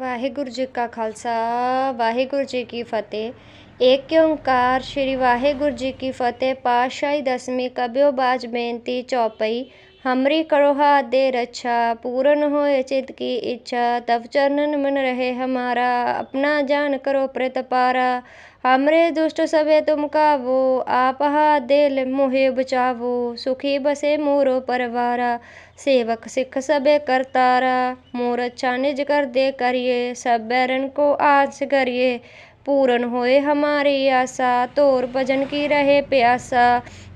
ਵਾਹਿਗੁਰੂ ਜੀ ਕਾ ਖਾਲਸਾ, ਵਾਹਿਗੁਰੂ ਜੀ ਕੀ ਫਤਿਹ। ਏਕ ਓੰਕਾਰ, ਸ੍ਰੀ ਵਾਹਿਗੁਰੂ ਜੀ ਕੀ ਫਤਿਹ। ਪਾਤਸ਼ਾਹੀ ਦਸਵੀਂ ਕਬਿਓ ਬਾਜ ਬੇਨਤੀ ਚੌਪਈ। हमरी करो हाथ दे रक्षा पूर्ण होए चित की इच्छा। तब चरणन मन रहे हमारा, अपना जान करो प्रतपारा हमरे दुष्ट सबे तुम कावो आप हाथ दे मोहे बचावो। सुखी बसे मोरो परवारा, सेवक सिख सबे करतारा मोर अच्छा निज कर दे करिए, सब बैरन को आस करिए। पूर्ण होए हमारी आशा। तोर भजन की रहे प्यासा।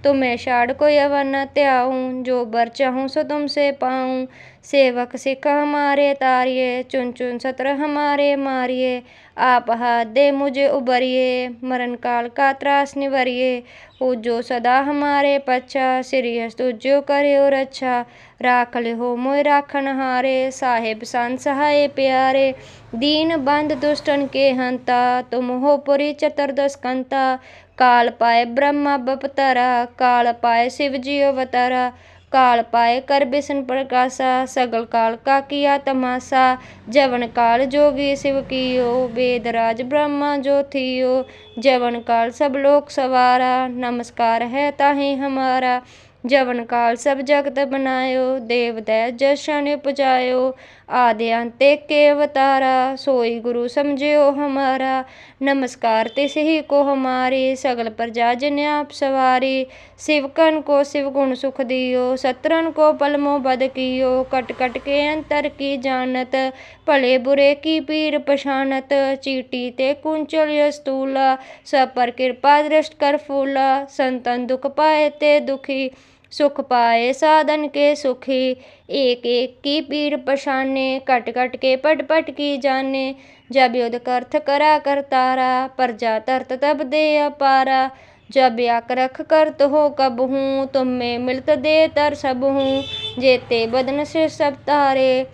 तुम्हें छाड़ कोई को यवन त्याऊँ, जो बर चाहूँ सो तुमसे पाऊँ। सेवक सिख हमारे तारिए, चुन चुन सत्र हमारे मारिए। आप हाथ दे मुझे उबरिए, मरण काल का त्रास निवरिए। हो जो सदा हमारे पच्छा श्री तुझो करे और अच्छा। राख ले हो मोय राखन हारे, साहेब सन सहाय प्यारे। दीन बंद दुष्टन के हंता, तुम हो पुरी चतुर्दश कंता काल पाए ब्रह्मा बपतारा, काल पाए शिव जी अवतारा। काल पाए कर बिशन प्रकाशा सगल काल का किया तमाशा जवन काल जोगी शिव कियो वेद राज ब्रह्मा जो थियो जवन काल सब लोक सवारा नमस्कार है ताही हमारा जवन काल सब जगत बनायो देव दै जशन उपजायो आदि अंते के अवतारा सोई गुरु समझियो हमारा नमस्कार तिस ही को हमारी सगल प्रजा जिन आप सवारी शिवकन को शिव गुण सुख दियो सत्रन को पलमो बद कियो कट कट के अंतर की जानत भले बुरे की पीर पछानत चीटी ते कुंचल स्तूला सब पर कृपा दृष्ट कर फूला संतन दुख पाए ते दुखी सुख पाए, साधन के सुखी। एक एक की पीर पछाने कट कट के पट पट की जाने। जब युद्ध करथ करा कर तारा, प्रजा तरत तब दे अपारा। जब याक रख करत हो कब हूँ, तुम में मिलत दे तर सब हूँ। जेते बदन से सब तारे,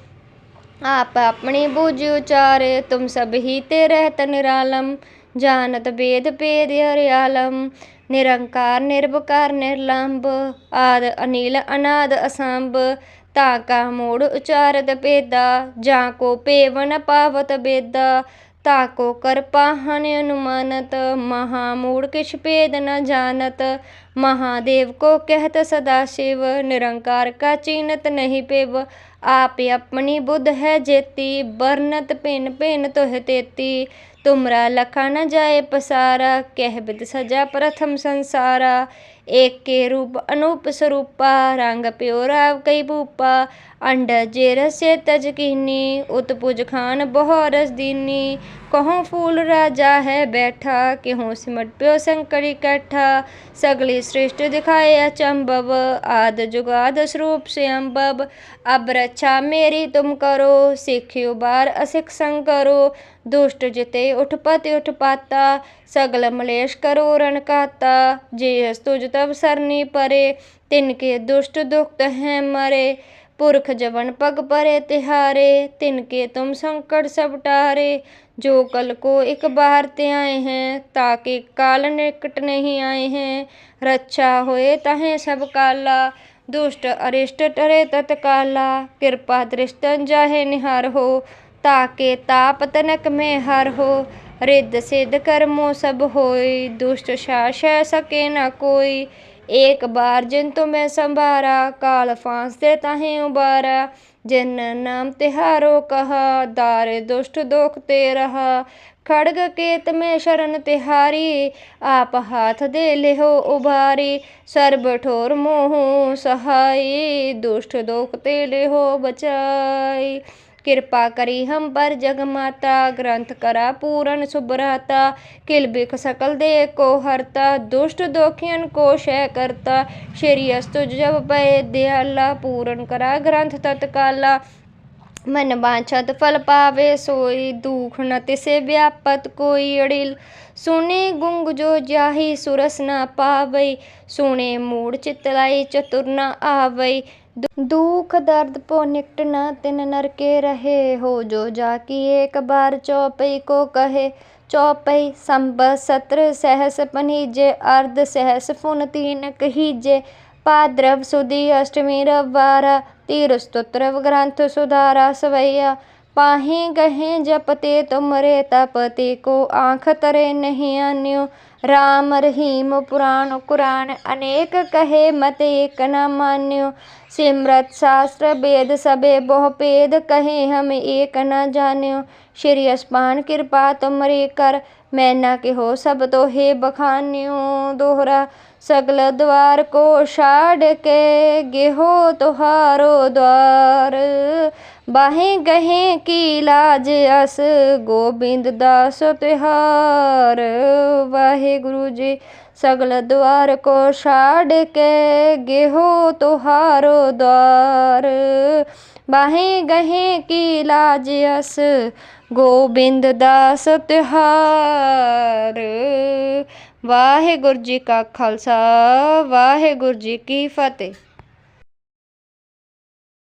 आप अपनी बूझ उचारे। तुम सब ही ते रहत निरालम। जानत वेद पेद हरियालम निरंकार निर्वकार निर्लंब आद अनिल अनाद असंभ ताका मूड उचारत पेदा जा को पेवन पावत बेदा ताको कर पाहन अनुमानत महामूड किछ पेद न जानत महादेव को कहत सदा शिव निरंकार का चीनत नहीं पेव आप अपनी बुद्ध है जेती बरनत पिन पिन तुह तेती तुमरा लखा न जाए पसारा, कह बिद सजा प्रथम संसारा। एक के रूप अनूप स्वरूपा, रंग प्योरा कई भूपा। अंड जेर से तजकीनी उत्पुज खान बहु रस दीनी कहूँ फूल राजा है बैठा केहूँ सिमट प्यो शंकर इकट्ठा सगली सृष्टि दिखाए अचंबव आद जुगाद स्वरूप से अम्बब अब रक्षा मेरी तुम करो सिख उबार असिख संग करो दुष्ट जिते उठपति उठपाता सगल मलेश करो रण काता जे तुझ तब सरनी परे तिनके दुष्ट दुख हैं मरे पुरख जवन पग परे तिहारे, तिनके तुम संकट सब टारे। जो कल को एक बार ते आए हैं, ताकि काल निकट नहीं आए हैं। रक्षा होए तहें सब काला, दुष्ट अरिष्ट टरे तत्काला। कृपा दृष्टन जाहे निहार हो, ताके ताप तनक में हर हो। रिद्ध सिद्ध कर्मो सब होई दुष्ट शास सके न कोई। एक बार जिन तुम्हें संभारा, काल फांस दे ताहे उबारा। जिन नाम तिहारो कहा, दार दुष्ट दोख ते रहा। खड़ग केत में शरण तिहारी, आप हाथ दे लेहो उभारी। सर्ब ठोर मोह सहाई, दुष्ट दोख ते लेहो बचाई। कृपा करी हम पर जग माता ग्रंथ करा पूरन सुभराता किल बिख सकल दे को हरता दुष्ट दोखियन को शय करता श्री अस्तु जब पय दयाला पूरन करा ग्रंथ तत्काला मन बाछत फल पावे सोई दुख न तिसे व्यापत कोई अड़िल सुने गुंग जो जाही सुरस न पावई सुने मूड चितलाई चतुर न आवई दुख दर्द पो निकट न तिन नर के रहे हो, जो जाकी एक बार चौपई को कहे। चौपई संब सत्र सहस पनीजे, अर्ध सहस फुन तीन कहीजे। पाद्रव सुदी अष्टमी रवारा तीर स्तोत्र ग्रंथ सुधारा सवैया। पाहें गहे जपते तुमरे तपते को आँख तरे नहीं अन्यो। राम रहीम पुराण कुरान अनेक कहे मत एक न मान्यो। सिमरत शास्त्र वेद सबे बहु पेद कहे हम एक न जान्यो। श्री असमान कृपा तुमरे कर, मै न हो सब तो हे बखान्यो। दोहरा सगल द्वार को छाड़ के गेहो तुहारो द्वार। बाहें गहें की लाज, अस गोबिंद दास त्योहार। वाहे गुरु जी सगल द्वार को छाड़ के गेहो तुहारो तो द्वार। बाहें गहें की लाज, अस गोबिंद दास त्योहार। वाहे गुरु जी का खालसा, वाहे गुरु जी की फतेह।